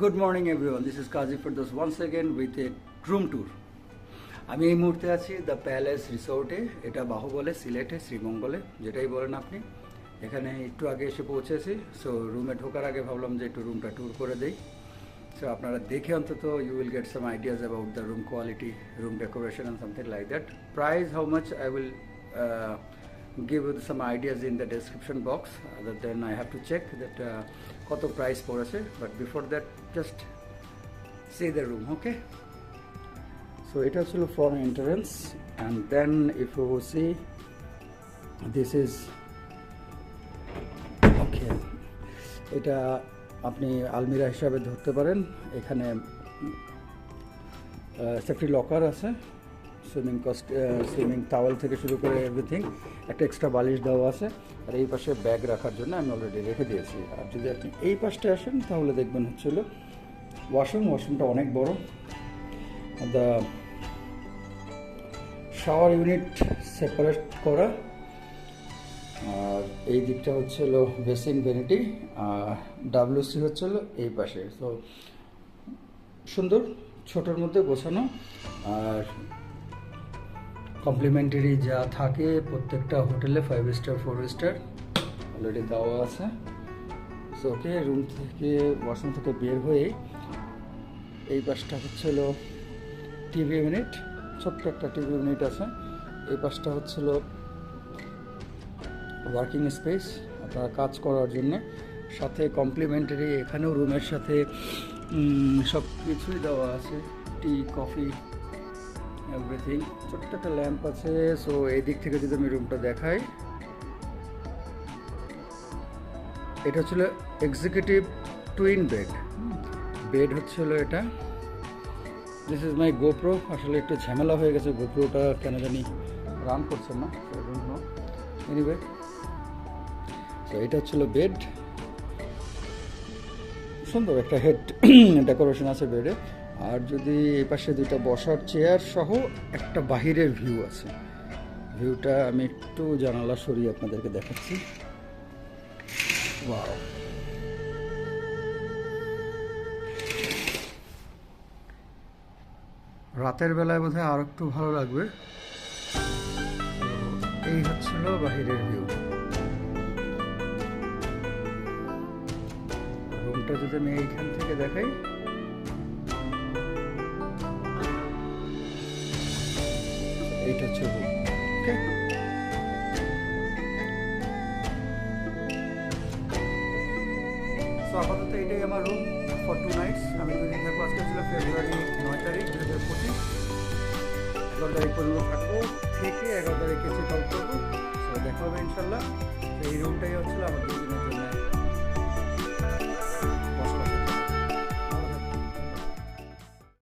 Good morning everyone this is Kazi Firdous once again with a room tour আমি এই মুহূর্তে আছি the palace রিসোর্টে এটা বাহুবলে, সিলেটে, শ্রীমঙ্গলে, যেটাই বলেন আপনি। এখানে একটু আগে এসে পৌঁছেছি। সো রুমে ঢোকার আগে ভাবলাম যে একটু রুমটা ট্যুর করে দেই। সো আপনারা দেখে অন্তত you will get some ideas about the room quality room decoration and something like that price how much I will give some ideas in the description box other than I have to check that uh, কত price পড়েছে but before that just see the room okay so এটা ছিল for entrance and then if you see this is okay এটা আপনি আলমিরা হিসাবে ধরতে পারেন এখানে সেফটি লকার আছে। সুইমিং কস্ট সুইমিং টাওয়েল থেকে শুরু করে এভরিথিং একটা এক্সট্রা বালিশ দেওয়া আছে। আর এই পাশে ব্যাগ রাখার জন্য আমি অলরেডি রেখে দিয়েছি। আর যদি আপনি এই পাশটা আসেন, তাহলে দেখবেন হচ্ছিল ওয়াশরুম ওয়াশরুমটা অনেক বড়। দ্য শাওয়ার ইউনিট সেপারেট করা। আর এই দিকটা হচ্ছিল বেসিন ভ্যানিটি আর ডাব্লিউসি হচ্ছিল এই পাশে। তো সুন্দর, ছোটোর মধ্যে গোছানো। আর কমপ্লিমেন্টারি যা থাকে প্রত্যেকটা হোটেলে five star four star already দেওয়া আছে। সো ওকে রুম থেকে ওয়াশরুম থেকে বের হয়ে এই পাশটা হচ্ছিল টিভি ইউনিট ছোট্ট একটা টিভি ইউনিট আছে। এই পাশটা হচ্ছিল ওয়ার্কিং স্পেস আপনারা কাজ করার জন্য। সাথে কমপ্লিমেন্টারি এখানেও রুমের সাথে সব কিছুই দেওয়া আছে। টি কফি এভরিথিং ছোট্ট একটা ল্যাম্প আছে সো এই দিক থেকে যদি আমি রুমটা দেখাই, এটা হচ্ছিল এক্সিকিউটিভ টুইন বেড বেড হচ্ছিল এটা। দিস ইজ মাই গোপ্রো আসলে একটু ঝামেলা হয়ে গেছে গোপ্রোটা কেন জানি রান করছে না এনিওয়ে তো এটা হচ্ছিল বেড সুন্দর একটা হেড ডেকোরেশন আছে বেডে আর যদি এই পাশে দুইটা বসার চেয়ার সহ একটা বাহিরের ভিউ আছে। ভিউটা আমি একটু জানালা সরিয়ে আপনাদেরকে দেখাচ্ছি। ওয়াও রাতের বেলায় বোধহয় আর একটু ভালো লাগবে। এই হচ্ছিল বাহিরের ভিউ রুমটা যদি আমি এইখান থেকে দেখাই। এইটা হচ্ছে ওকে সো আপাতত এটাই আমার রুম ফর টু নাইটস আমি দুদিন থাকব। আজকে ছিল ফেব্রুয়ারি নয় তারিখ দু হাজার পঁচিশ। এগারো তারিখ পর্যন্ত থাকব। থেকে এগারো তারিখে চেক আউট করব। সো দেখা হবে ইনশাল্লাহ। এই রুমটাই হচ্ছিল আমার দুদিনের জন্য।